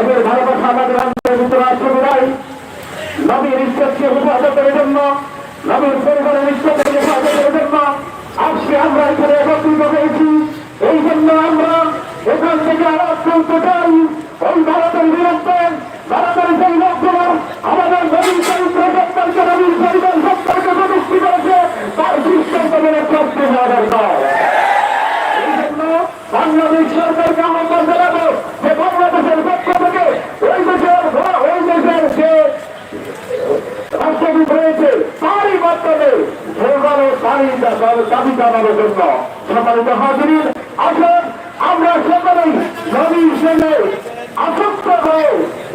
নবীর ভালোবাসা আমাদের অন্তরের ভিতরে আসে বিদায় নবীর ইজ্জতকে হেফাজতের জন্য, নবীর আমরা আমরা বাংলাদেশ সরকারকে আহ্বান জানাব যে বাংলাদেশের পক্ষ থেকে ওই দেশের ওই দেশের যে রাষ্ট্রদূত রয়েছে তারই মাধ্যমে ভোগানো দাবি জানানোর জন্য সম্মানিত হাজির আসুন আমরা সকলেই নবীর সঙ্গে আসক্ত হয়ে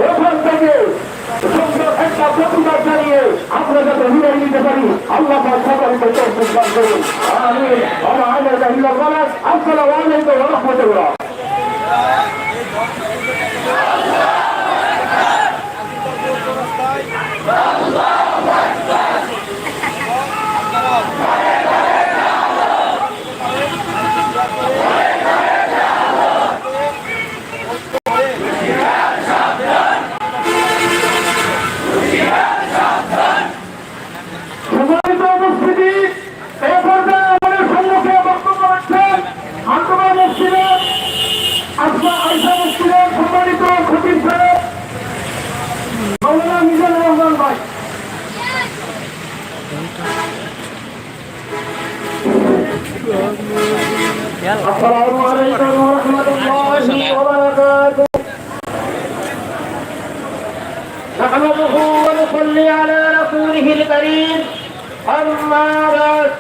এখান থেকে সুন্দর একটা প্রতিবাদ জানিয়ে আমরা যাতে বিদায় নিতে পারি। আল্লাহ সকলকে তৌফিক করুন। আমিন। ওয়া আলাইকা ইল্লা বালাক আসসালামু আলাইকুম ওয়া রাহমাতুল্লাহ। সম্মানিত ونصلي على رسوله الكريم أما بعد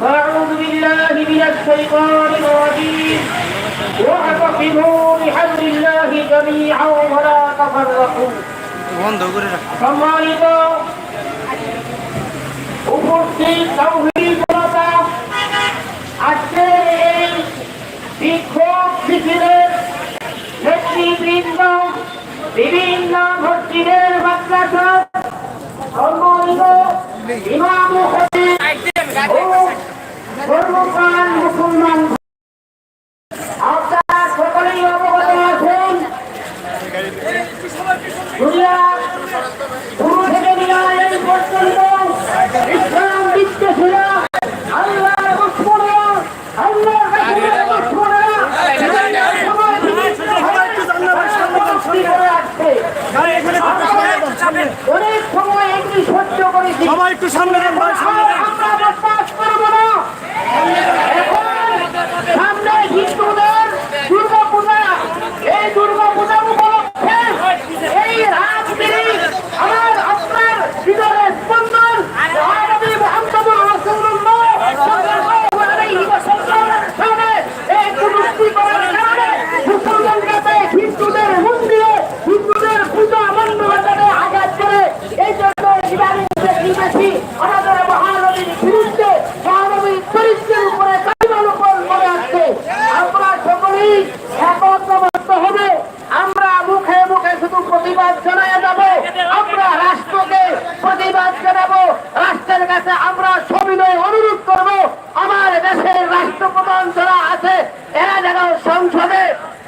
فأعوذ بالله من الشيطان الرجيم واعتصموا بحبل الله جميعا ولا تفرقوا বন্ধ করে রাখ সম্মানিত উপস্থিত তৌহিদ জনতা আজকের এই বিক্ষোভ মিছিলের নেতৃবৃন্দ বিভিন্ন মসজিদের মাদ্রাসা মুসলমান আপনারা সকলেই অবগত আছেন দুনিয়া শুরু থেকে নিয়ে এই পর্যন্ত ইসলাম বিদ্বেষীরা আল্লাহ দুশ্মনেরা আল্লাহ রাসূলের দুশ্মনেরা সমাজ বিরোধী করে আসছে। অনেক সময় এগুলি সহ্য করেছি সবাই একটু সামনে দেন ভাই সামনে দেন আমরা বরদাস্ত করব না এখন সামনে হিন্দুদের দুর্গা পূজা এই দুর্গা পূজা উপলক্ষে এই রাত মিনিট আমার আপনার হৃদয়ের স্পন্দন মহানবী মুহাম্মদুর রাসূলুল্লাহ সাল্লাল্লাহু আলাইহি ওয়াসাল্লামের সামনে এই কুনুস্তি করার কারণে মুসলমান যাতে হিন্দুদের মন দিয়ে হিন্দুদের পূজা মণ্ডপে আঘাত করে এই জন্য ইরানি বেশি আমাদের মহানবীর বিরুদ্ধে মহানবীর চরিত্রের উপরে কালিমার উপর মনে আসছে আমরা সকলেই একত্রবদ্ধ হবে আমরা মুখে মুখে শুধু প্রতিবাদ জানাই যাব আমরা রাষ্ট্রকে প্রতিবাদ জানাব রাষ্ট্রের কাছে আমরা সবিনয় অনুরোধ করব, আমার দেশের রাষ্ট্রপ্রধান যারা আছে, এরা যেন সংসদে,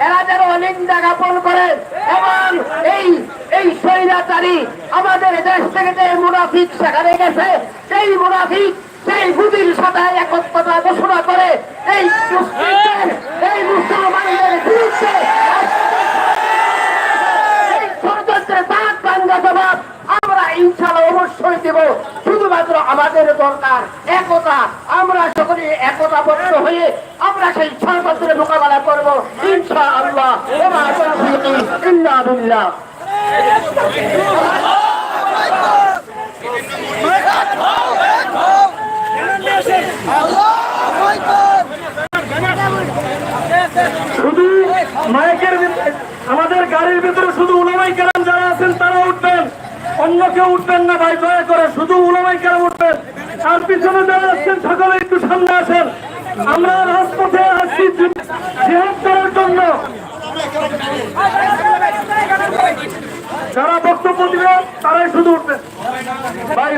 এরা যেন নিন্দা জ্ঞাপন করেন এবং এই এই স্বৈরাচারী আমাদের দেশ থেকে যে মুনাফিক সেখানে গেছে, সেই মুনাফিক, সেই বুদির সাথে একত্রতা ঘোষণা করে এই এই মুসলমানদের বিরুদ্ধে ষড়যন্ত্রের দাঁত ভাঙ্গা জবাব ইনশাল্লাহ অবশ্যই শুধুমাত্র আমাদের দরকার একতা। আমরা সকলে একতাবদ্ধ হয়ে আমরা সেই ষড়যন্ত্রের মোকাবেলা করব। ইনশা আল্লাহ ওমা তৌফিকি ইল্লা বিল্লাহ। শুধু মাইকের আমাদের গাড়ির ভিতরে শুধু উলামাই কেরাম যারা আছেন তারা উঠবেন। অন্য কেউ উঠবেন না ভাই, দয়া করে শুধু উলামাই কেন উঠবেন। আর পিছনে যারা আসছেন সকলে একটু সামনে আসেন। আমরা রাজপথে আসছি জিহাদ জন্য। যারা বক্তব্য দিবে তারাই শুধু উঠবেন। ভাই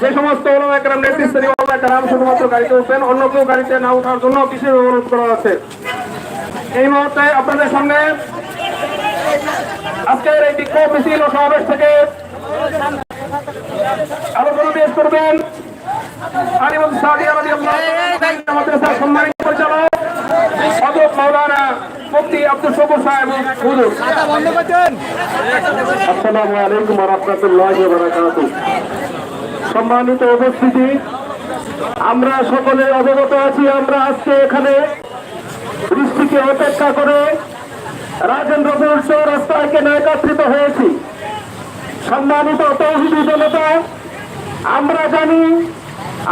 যে সমস্ত ওলামা একরাম নেতৃস্থানীয় ওলামা একরাম শুধুমাত্র গাড়িতে উঠবেন। অন্য কেউ গাড়িতে না ওঠার জন্য বিশেষ অনুরোধ করা আছে। এই মুহূর্তে আপনাদের সামনে আজকের এই বিক্ষোভ মিছিল ও সমাবেশ থেকে আলোচনা পেশ করবেন। আলিমুল সাদিয়া রাদিয়াল্লাহু তাআলা আমাদের স্যার সম্মানিত পরিচালক হযরত মাওলানা মুফতি আব্দুল শকুর সাহেব হুজুর। আসসালামু আলাইকুম ওয়া রাহমাতুল্লাহি ওয়া বারাকাতুহু। সম্মানিত উপস্থিতি আমরা সকলে অবগত আছি আমরা আজকে এখানে বৃষ্টিকে অপেক্ষা করে রাজেন্দ্রপুর চৌরাস্তায় কেন একত্রিত হয়েছি। সম্মানিত তৌহিদি জনতা, আমরা জানি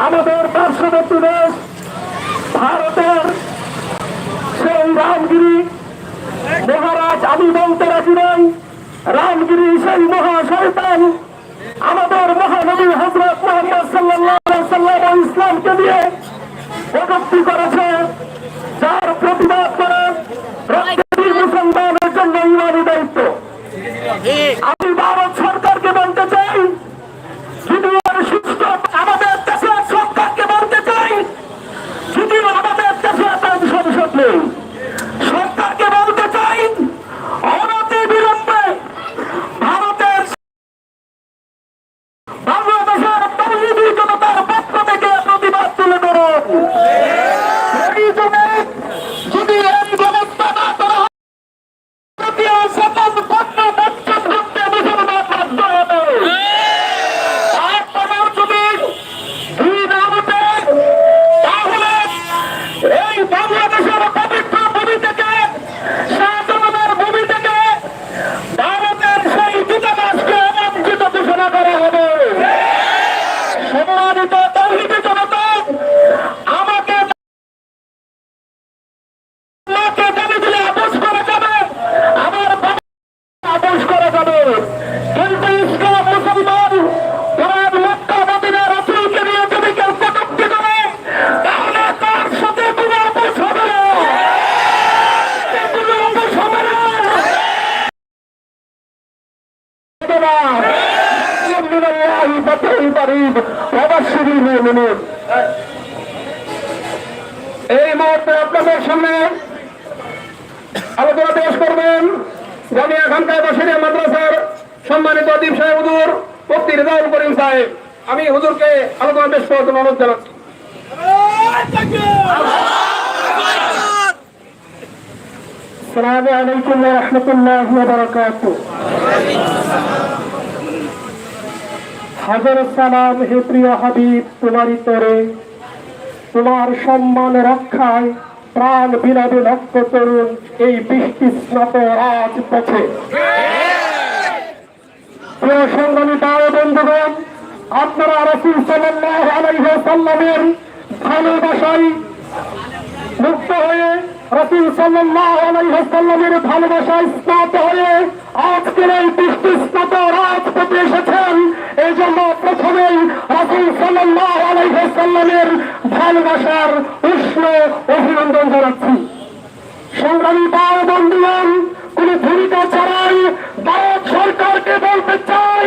আমাদের পার্শ্ববর্তী দেশ ভারতের সেই রামগিরি, মহারাজ আমি বলতে রাজি নাই, রামগিরি সেই মহা শয়তান আমাদের মহানবী হজরত মোহাম্মদ সাল্লাহ সাল্লাম ইসলামকে দিয়ে প্রযুক্তি করেছে, যার প্রতিবাদ করে প্রত্যেকটি মুসলমানের জন্য ইমানি দায়িত্ব। فتح قريب وبشر المؤمنين এই মুহূর্তে আপনাদের সামনে আলোচনা পেশ করবেন জামিয়া খানকা বাসিরিয়া মাদ্রাসার সম্মানিত দীপ সাহেব হুজুর মুফতি রেজাউল করিম সাহেব আমি হুজুরকে আলোচনা পেশ করার জন্য অনুরোধ জানাচ্ছি السلام عليكم ورحمة الله وبركاته হাজার সালাম হে প্রিয় হাবিব তোমারই তরে তোমার সম্মান রক্ষায় প্রাণ বিলাবে লক্ষ তরুণ এই বৃষ্টি স্নাত রাজপথে প্রিয় সংগ্রামী তাও বন্ধুগণ, আপনারা রসুল সাল্লাহ আলাইহ সাল্লামের ভালোবাসায় মুক্ত হয়ে রসুল সাল্লাহ আলাইহাল্লামের ভালোবাসায় স্নাত হয়ে আজকের এই বৃষ্টি স্নাত রাজপথে এসেছেন। এই জন্য প্রথমেই রসুল সাল্লাহ আলাইহাল্লামের ভালোবাসার উষ্ণ অভিনন্দন জানাচ্ছি। সংগ্রামী পাও বন্ধুগণ কোন ভূমিকা ছাড়াই ভারত সরকারকে বলতে চাই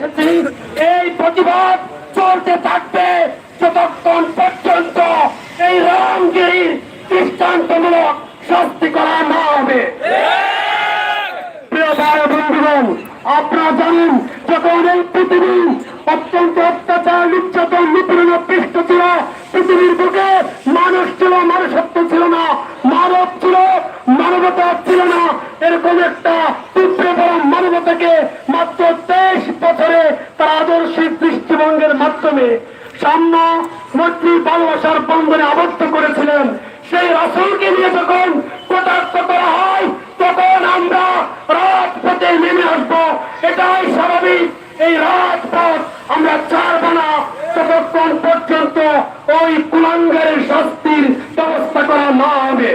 ございます。মানবতা ছিল না। এরকম একটা তীব্র বড় মানবতাকে মাত্র তেইশ বছরে তার আদর্শিক দৃষ্টিভঙ্গের মাধ্যমে সাম্য মৈত্রী ভালোবাসার বন্ধনে আবদ্ধ করেছিলেন। সেই রাসুলকে নিয়ে যখন কটাক্ষ করা হয়, তখন আমরা রাজপথে নেমে আসব। এটাই স্বাভাবিক। এই রাজপথ আমরা ছাড়ব না। ততক্ষণ পর্যন্ত ওই কুলাঙ্গারের শাস্তির ব্যবস্থা করা না হবে।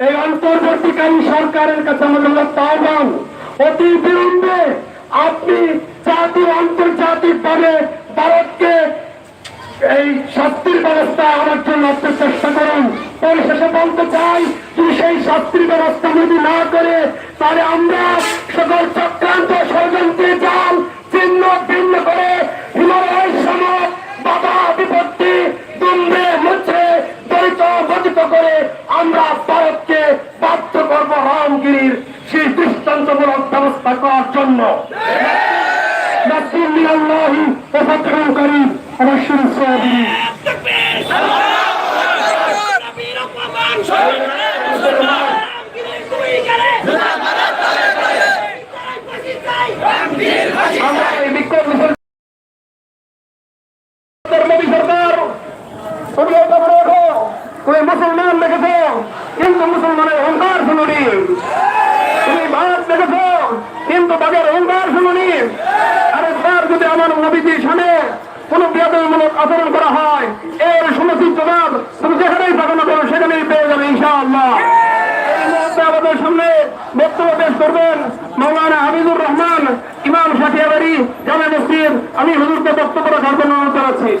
এই অন্তর্বর্তীকালীন সরকারের কাছে আমাদের আহ্বান অতি বিলম্বে আপনি জাতীয় আন্তর্জাতিক ভাবে ভারতকে এই শাস্তির ব্যবস্থা আনার জন্য আপনি চেষ্টা করুন। পরিশেষে বলতে চাই, যদি সেই শাস্তির ব্যবস্থা যদি না করে, তাহলে আমরা সকল চক্রান্ত ষড়যন্ত্রে যান চিহ্ন ভিন্ন করে হিমালয় সমাজ বাধা বিপত্তি দুম্বে মুছে দলিত গঠিত করে আমরা ভারতকে বাধ্য করব রামগিরির সেই দৃষ্টান্তমূলক ব্যবস্থা করার জন্য। অবশ্যই পেশ করবেন মৌলানা হাবিবুর রহমান ইমাম সাথিয়াবাড়ি জামে মসজিদ আমি হুজুরকে বক্তব্য রাখার জন্য অনুরোধ জানাচ্ছি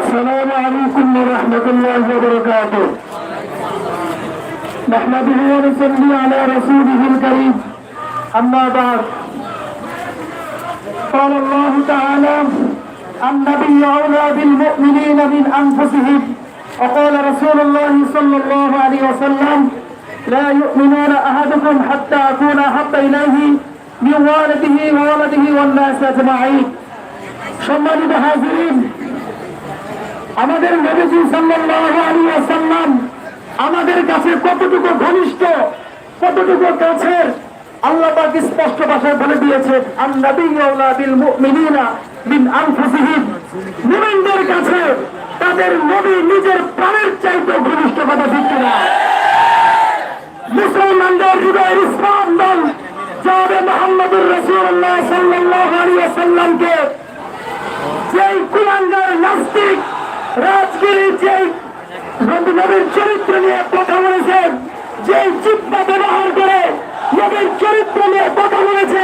السلام عليكم ورحمة الله وبركاته نحمده ونصلي على رسوله الكريم أما بعد قال الله تعالى النبي أولى بالمؤمنين من أنفسهم وقال رسول الله صلى الله عليه وسلم لا يؤمنون أحدكم حتى أكون أحب إليه من والده وولده والناس أجمعين সম্মানিত হাজিরিন আমাদের নবীজি সাল্লাল্লাহু আলাইহি ওয়াসাল্লাম আমাদের কাছে কতটুকু ঘনিষ্ঠ কতটুকু কাছের আল্লাহ পাক স্পষ্ট ভাষায় বলে দিয়েছে আন-নাবিয়্যুনা বিল মুমিনিনা মিন আনফুসিহিম, মুমিনদের কাছে তাদের নবী নিজের প্রাণের চাইতে ঘনিষ্ঠ কথা দিচ্ছে না মুসলমানদের হৃদয়ের স্পন্দন যাবে মোহাম্মদুর রাসূলুল্লাহ সাল্লাল্লাহু আলাইহি ওয়াসাল্লামকে। যেই কুলাঙ্গার নাস্তিক রাজগিরি, যেই নবীর চরিত্র নিয়ে কথা বলেছেন, যেই জিব্বা ব্যবহার করে নবীর চরিত্র নিয়ে কথা বলেছে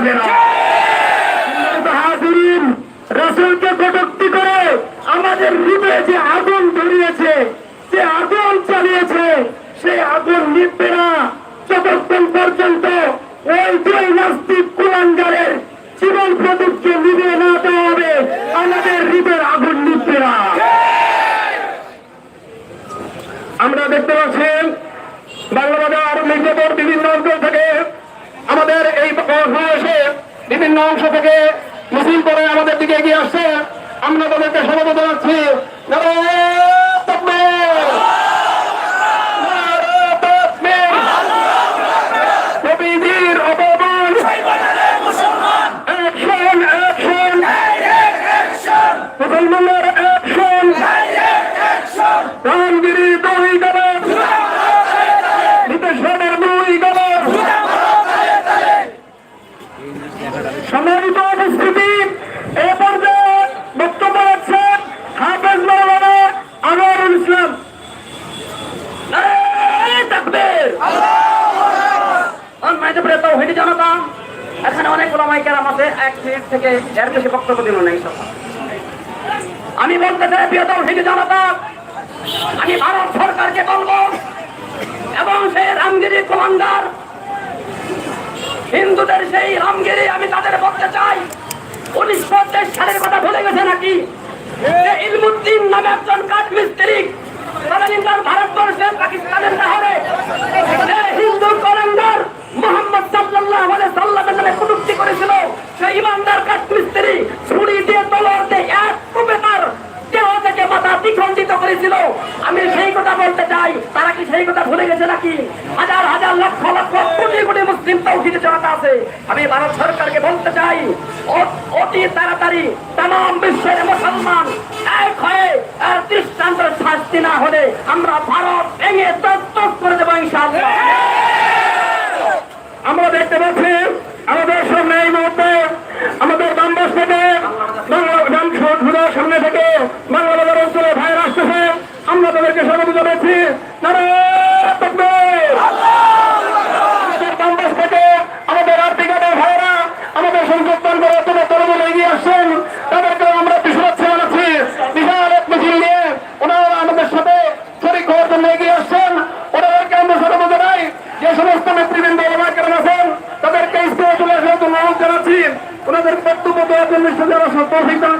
পারবে না হাজিরিন রসুলকে কটুক্তি করে আমাদের হৃদয়ে যে আগুন ধরিয়েছে, যে আগুন চালিয়েছে, সেই আগুন নিবে না। যতক্ষণ পর্যন্ত ওই দুই নাস্তিক কুলাঙ্গারের জীবন প্রদীপকে নিবে না দেওয়া হবে, আমাদের হৃদয়ের আগুন নিবে না। আমরা দেখতে পাচ্ছেন বাংলাবাজার মির্জাপুর বিভিন্ন অঞ্চল থেকে আমাদের এই এসে বিভিন্ন অংশ থেকে মিছিল করে আমাদের দিকে এগিয়ে আসছে। আমরা তাদেরকে স্বাগত জানাচ্ছি। থেকে এর বেশি বক্তব্য দিল আমি বলতে চাই প্রিয়তম হিন্দু জনতা, আমি ভারত সরকারকে বলব, এবং সেই রামগিরি কমান্ডার হিন্দুদের সেই রামগিরি আমি তাদের বলতে চাই, উনিশশো তেইশ সালের কথা ভুলে গেছে নাকি? ইলমুদ্দিন নামে একজন কাঠমিস্ত্রি আছে আমাদের সামনে এই মুহূর্তে আমাদের বামবাস থেকে সামনে থেকে বাংলা বাজার অঞ্চলে ভাইয়ের আসতেছে। আমরা তাদেরকে স্বাগত জানাচ্ছি। তারা uma corrida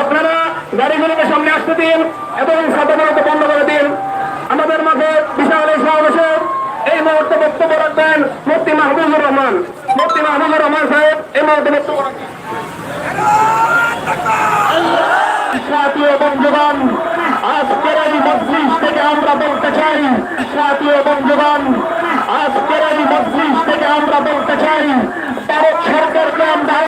আপনারা গাড়িগুলোকে সামনে আসতে দিন এবং সাধারণত বন্ধ করে দিন। আমাদের মাঝে বিশাল এই সমাবেশে এই মুহূর্তে বক্তব্য রাখবেন মুফতি মাহবুবুর রহমান। মুফতি মাহবুবুর রহমান সাহেব এই মুহূর্তে বক্তব্য রাখবেন। বন্ধুগণ আজকের এই মজলিস আমরা বলতে চাই সাথী বন্ধুগণ আজকের এই মজলিস থেকে আমরা বলতে চাই ভারত সরকারকে আমরা